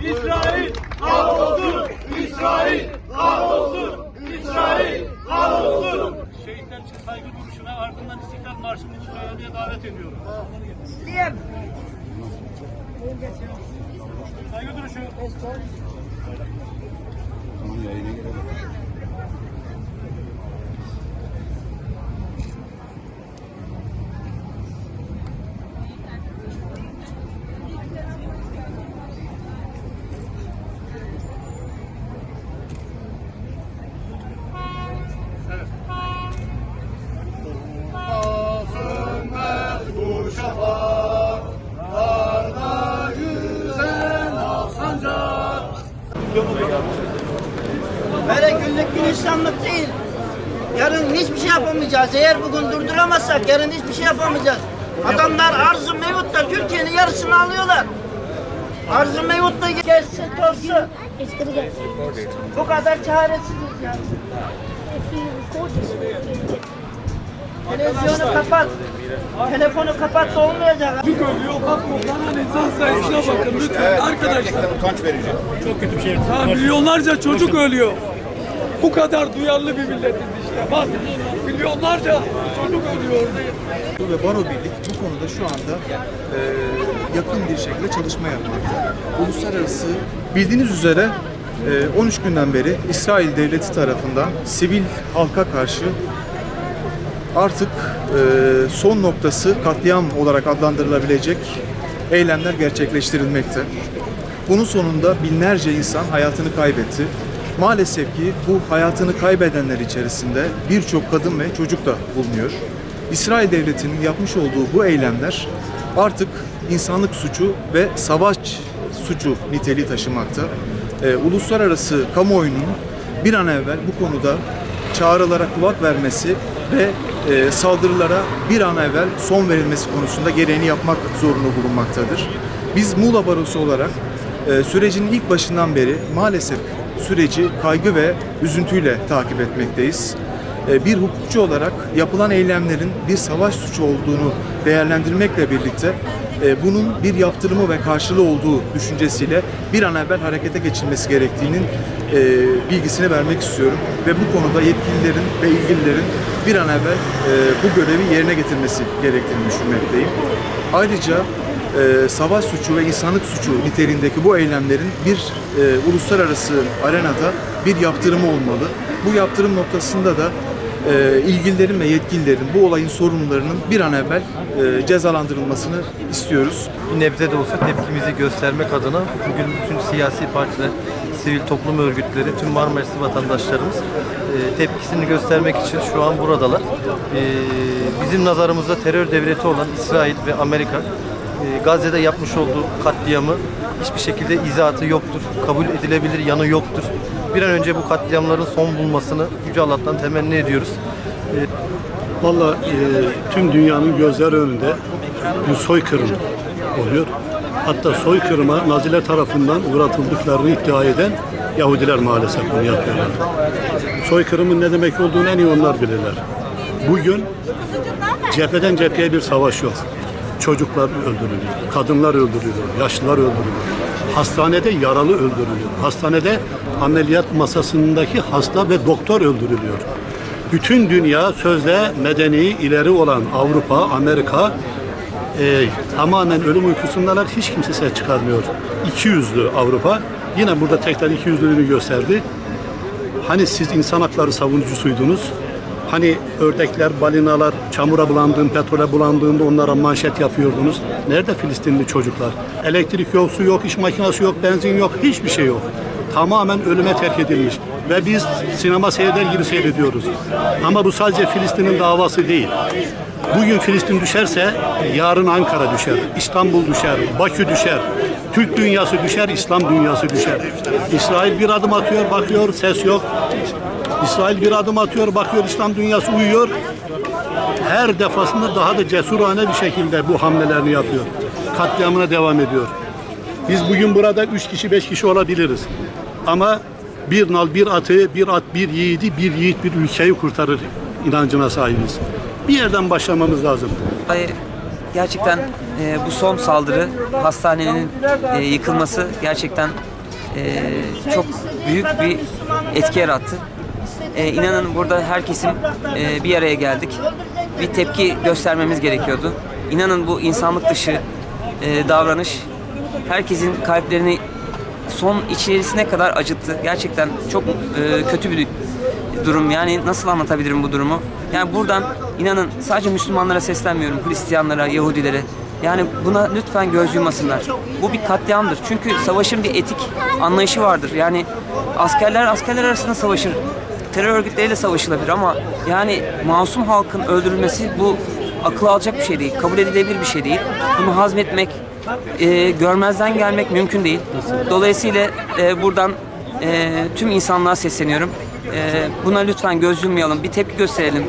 İsrail kahrolsun! İsrail kahrolsun! İsrail kahrolsun! Şehitler için saygı duruşuna ardından İstiklal Marşımızı söylemeye davet ediyorum. Saygı duruşu. Böyle günlük gülistanlık değil. Yarın hiçbir şey yapamayacağız. Eğer bugün durduramazsak yarın hiçbir şey yapamayacağız. Adamlar arzu mevutta Türkiye'nin yarısını alıyorlar. Arzu mevutta gelsin torsu. It's gonna get Bu kadar çaresiziz ya. Televizyonu kapat. Telefonu kapat da olmayacak. Çocuk ölüyor. Bak toplanan insan sayısına bakın lütfen arkadaşlar. utanç verici. Ha, milyonlarca çocuk ölüyor. Bu kadar duyarlı bir milletiz işte. Bak milyonlarca çocuk ölüyor. ve Baro Birlik bu konuda şu anda e, yakın bir şekilde çalışma yapmakta. Uluslararası bildiğiniz üzere e, 13 günden beri İsrail devleti tarafından sivil halka karşı artık e, son noktası katliam olarak adlandırılabilecek eylemler gerçekleştirilmekte. Bunun sonunda binlerce insan hayatını kaybetti. Maalesef ki bu hayatını kaybedenler içerisinde birçok kadın ve çocuk da bulunuyor. İsrail devletinin yapmış olduğu bu eylemler artık insanlık suçu ve savaş suçu niteliği taşımakta. Ee, uluslararası kamuoyunun bir an evvel bu konuda çağrılara kulak vermesi ve e, saldırılara bir an evvel son verilmesi konusunda gereğini yapmak zorunda bulunmaktadır. Biz Muğla Barosu olarak e, sürecin ilk başından beri maalesef süreci kaygı ve üzüntüyle takip etmekteyiz. E, bir hukukçu olarak yapılan eylemlerin bir savaş suçu olduğunu değerlendirmekle birlikte bunun bir yaptırımı ve karşılığı olduğu düşüncesiyle bir an evvel harekete geçilmesi gerektiğinin e, bilgisini vermek istiyorum ve bu konuda yetkililerin ve ilgililerin bir an evvel e, bu görevi yerine getirmesi gerektiğini düşünmekteyim. Ayrıca e, savaş suçu ve insanlık suçu niteliğindeki bu eylemlerin bir e, uluslararası arenada bir yaptırımı olmalı. Bu yaptırım noktasında da e, ilgililerin ve yetkililerin bu olayın sorumlularının bir an evvel e, cezalandırılmasını istiyoruz. bir nebze de olsa tepkimizi göstermek adına bugün bütün siyasi partiler, sivil toplum örgütleri, tüm Marmarisli vatandaşlarımız e, tepkisini göstermek için şu an buradalar. E, bizim nazarımızda terör devleti olan İsrail ve Amerika e, Gazze'de yapmış olduğu katliamı hiçbir şekilde izahatı yoktur, kabul edilebilir yanı yoktur. Bir an önce bu katliamların son bulmasını Yüce Allah'tan temenni ediyoruz. Valla e, tüm dünyanın gözleri önünde bir soykırım oluyor. Hatta soykırıma Naziler tarafından uğratıldıklarını iddia eden Yahudiler maalesef bunu yapıyorlar. Soykırımın ne demek olduğunu en iyi onlar bilirler. Bugün cepheden cepheye bir savaş yok. Çocuklar öldürülüyor, kadınlar öldürülüyor, yaşlılar öldürülüyor. Hastanede yaralı öldürülüyor. Hastanede ameliyat masasındaki hasta ve doktor öldürülüyor. Bütün dünya sözde medeni ileri olan Avrupa, Amerika e, tamamen ölüm uykusundalar. Hiç kimse ses çıkarmıyor. İki yüzlü Avrupa. Yine burada tekrar iki yüzlülüğünü gösterdi. Hani siz insan hakları savunucusuydunuz? Hani ördekler, balinalar çamura bulandığında, petrole bulandığında onlara manşet yapıyordunuz. Nerede Filistinli çocuklar? Elektrik yok, su yok, iş makinesi yok, benzin yok, hiçbir şey yok. Tamamen ölüme terk edilmiş. Ve biz sinema seyreder gibi seyrediyoruz. Ama bu sadece Filistin'in davası değil. Bugün Filistin düşerse yarın Ankara düşer, İstanbul düşer, Bakü düşer, Türk dünyası düşer, İslam dünyası düşer. İsrail bir adım atıyor, bakıyor, ses yok. İsrail bir adım atıyor, bakıyor İslam dünyası uyuyor. Her defasında daha da cesurane bir şekilde bu hamlelerini yapıyor. Katliamına devam ediyor. Biz bugün burada üç kişi, beş kişi olabiliriz. Ama bir nal, bir atı, bir at, bir yiğidi, bir yiğit bir ülkeyi kurtarır inancına sahibiz. Bir yerden başlamamız lazım. Hayır, gerçekten e, bu son saldırı hastanenin e, yıkılması gerçekten e, çok büyük bir etki yarattı. E, inanın burada herkesin e, bir araya geldik. Bir tepki göstermemiz gerekiyordu. İnanın bu insanlık dışı e, davranış herkesin kalplerini son içerisine kadar acıttı. Gerçekten çok e, kötü bir durum. Yani nasıl anlatabilirim bu durumu? Yani buradan inanın sadece Müslümanlara seslenmiyorum. Hristiyanlara, Yahudilere. Yani buna lütfen göz yumasınlar. Bu bir katliamdır. Çünkü savaşın bir etik anlayışı vardır. Yani askerler askerler arasında savaşır. Terör örgütleriyle savaşılabilir ama yani masum halkın öldürülmesi bu akıl alacak bir şey değil. Kabul edilebilir bir şey değil. Bunu hazmetmek, e, görmezden gelmek mümkün değil. Dolayısıyla e, buradan e, tüm insanlığa sesleniyorum. E, buna lütfen göz yummayalım, bir tepki gösterelim.